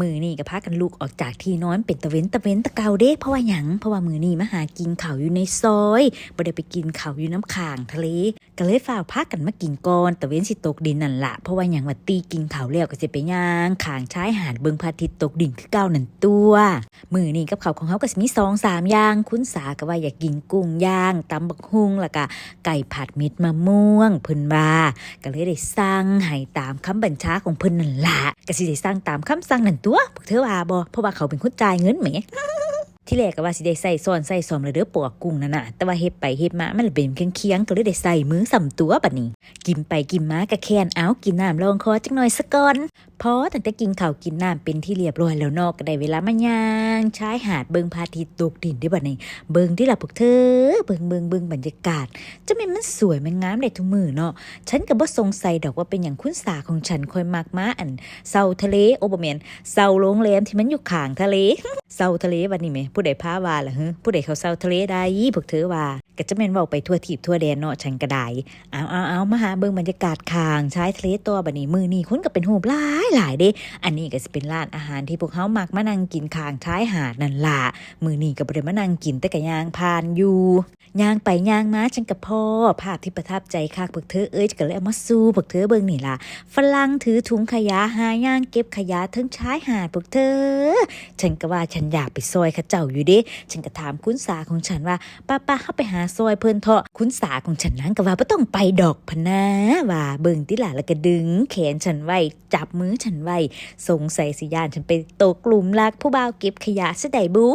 มือนี่ก็พากันลุกออกจากที่นอนเป็นตะเว้นตะเว้นตะเกาเด้เพราะว่าหยังเพราะว่ามือนี่มาหากินข้าวอยู่ในซอยบ่ได้ไปกินข้าวอยู่น้ำข้างทะเล ก็เลยฝ่ากพากันมากินก่อนตะเว้นสิตกดินนั่นละเพราะว่าหยังว่าตีกินข้าวแล้วก็สิไปย่างข้างชายหาดเบิงพระอาทิตย์ตกดินคือเก่านั่นตัวมือนี่กับข้าวของเขาก็สิมีสองสามอย่างคุณสาก็ว่าอยากกินกุ้งย่างตำบักฮุงแล้วก็ไก่ผัดเม็ดมะม่วงเพิ่นว่าก็เลยได้สั่งให้ตามคำบัญชาของเพิ่นนั่นละก็สิได้สั่งตามคำสั่งนั่นตัวพวกเธอว่าบ่เพราะว่าเขาเป็นคนจ่ายเงินแหม ที่แรกก็ว่าสิได้ใส่ซ้อนใส่ซอมเลยเด้อปวกกุ้งนั่นน่ะแต่ว่าเฮ็ดไปเฮ็ดมามันเลยเป็นเคียงๆก็เลยได้ใส่มือสำตัวบัดนี้ กินไปกินมาก็แค้นเอากินน้ำลองคอจักหน่อยซะก่อนพอตั้งแต่กินข้าวกินน้ำเป็นที่เรียบร้อยแล้วนอกก็ได้เวลามาย่างชายหาดเบิงพาทิตตกดินได้บัดนี้ เบิงที่ล่ะพวกเธอ เบิงเบิงเบิงบรรยากาศจะแม่นมันสวยมันงามได้ทุกมือเนาะฉันก็บ่สงสัยดอกว่าเป็นอย่างคุณสาของฉันคอยมากมาอันเซาทะเลโอบ่แม่นเซาโรงแรมที่มันอยู่ข้างทะเลเซาทะเลวันนี้แหมผู้ใดพาว่าล่ะฮะผู้ใดเขาเศร้าทะเลได้พวกเธอว่า ก็จะแม่นเว้าไปทั่วทีบทั่วแดนเนาะฉันก็ไดเอาเอาเอามาหาเบิ่งบรรยากาศข้างชายทะเลตัวบัดนี้มือนี้คนก็เป็นหูหลายหลายเด้อันนี้ก็สิเป็นร้านอาหารที่พวกเฮามักมานั่งกินข้างชายหาดนั่นล่ะมือนี้ก็บ่ได้มานั่งกินแต่ก็ย่างผ่านอยู่ย่างไปย่างมาฉันกับพ่อภาพที่ประทับใจคักพวกเธอเอ้ยก็เลยเอามาสู้พวกเธอเบิ่งนี่ล่ะฝรั่งถือถุงขยะหาย่างเก็บขยะทั้งชายหาดพวกเธอ ฉันก็ว่าฉันอยากไปซอยข้าเจ้าอยู่เด้ฉันก็ถามคุณสาของฉันว่าป้าป้าเข้าไปหาซอยเพิ่นเถอะคุณสาของฉันนั้นก็ว่าบ่ต้องไปดอกพะนะว่าเบิ่งติล่ะแล้วก็ดึง แขนฉันไว้จับมือฉันไว้สงสัยสิยานฉันไปตกกลุ่มรักผู้บ่าวเก็บขยะซะได้บู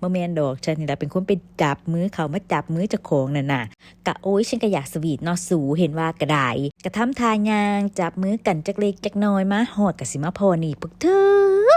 บ่แม่นดอกฉันนี่ล่ะเป็นคนไปจับมือเขามาจับมือเจ้าของนั่นน่ะกะโอ้ยฉันก็อยากสวีทเนอสูเห็นว่ากระไดกระทำทายางจับมือกันจักเล็กจักน้อยมาหอดกะสิมาพอนี่พวกเธอ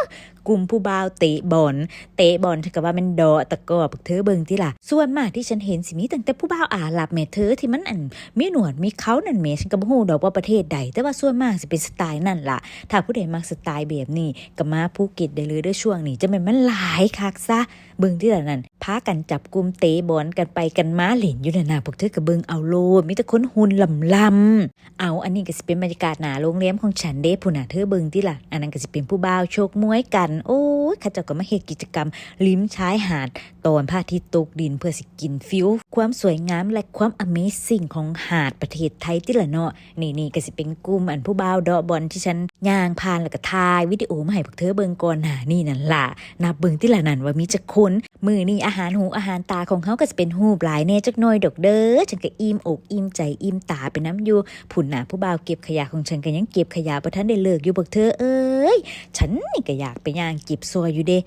กลุ่มผู้บ่าวเตะบอลเตะบอลถือกับว่ามันดอตะกอบเธอเบิงที่ล่ะส่วนมากที่ฉันเห็นสิมีตั้งแต่ผู้บ่าวอาหรับแม่เธอที่มันอันมีหนวดมีเขานั่นแม่ฉันก็บ่ฮู้ดอกว่าประเทศใดแต่ว่าส่วนมากสิเป็นสไตล์นั่นล่ะ ถ้าผู้ใดมักสไตล์แบบนี้ก็มาภูเก็ตได้เลยเด้อช่วงนี้จะเป็นมันหลายคักซะเบิงที่ล่ะนั่น พากันจับกลุ่มเตะบอลกันไปกันมาเหล่นอยู่นั่นาพวกเธอกระเบิงเอาโลดมีแต่คนหุ่นลำลำเอาอันนี้ก็สิเป็นบรรยากาศหน้าโรงเรมของฉันเด้ผู้หนาเธอเบิงที่ละอันนั้นก็สิเป็นผู้บ่าวโชคมวยกัน โอ้ ข้าเจ้าก็มาเฮ็ดกิจกรรม ลิ้มชายหาดตอนพระอาทิตย์ตกดินเพื่อสิกินฟิว ความสวยงามและความ Amazing ของหาดประเทศไทยที่ละเนาะนี่นี่ก็สิเป็นกลุ่มอันผู้บ่าวดอบอลที่ฉันย่างผ่านแล้วก็ถ่ายวิดีโอมาให้พวกเธอเบิ่งก่อนหน้านี่นั่นล่ะนับเบิ่งที่ละนั่นว่ามีจักคนมือนี่อาหารหูอาหารตาของเขาก็จะเป็นหูบหลายแน่จักหน่อยดอกเด้อฉันก็อิ่มอกอิ่มใจอิ่มตาไปน้ำอยู่ผุนหนาผู้บ่าวเก็บขยะของฉันก็ยังเก็บขยะประทันได้เลิกอยู่บอกเธอเอ้ยฉันนี่ก็อยากไปย่างเก็บซอยอยู่เด้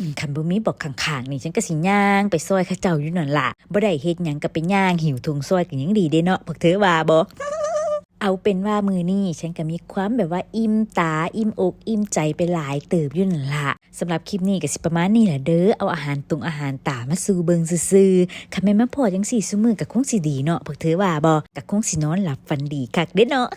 มคันบ่มีบอกข้างๆนี่ฉันก็สิย่างไปซอยข้าเจ้าอยู่นั่นล่ะบ่ได้เฮ็ดหยังก็ไปย่างหิวทุงซอยกันยังดีเด้เนาะพวกเธอว่าบ่เอาเป็นว่ามือนี่ฉันก็มีความแบบว่าอิ่มตาอิ่มอกอิ่มใจไปหลายเติบอยู่นั่นละสำหรับคลิปนี้ก็สิประมาณนี้แหละเด้อเอาอาหารตรงอาหารตามาสู่เบิงซื่อๆคันแม่มาพอจังสี่ซุมือกับคงสิดีเนาะพวกเธอว่าบ่กับคงสินอนหลับฝันดีคักเด้เนาะ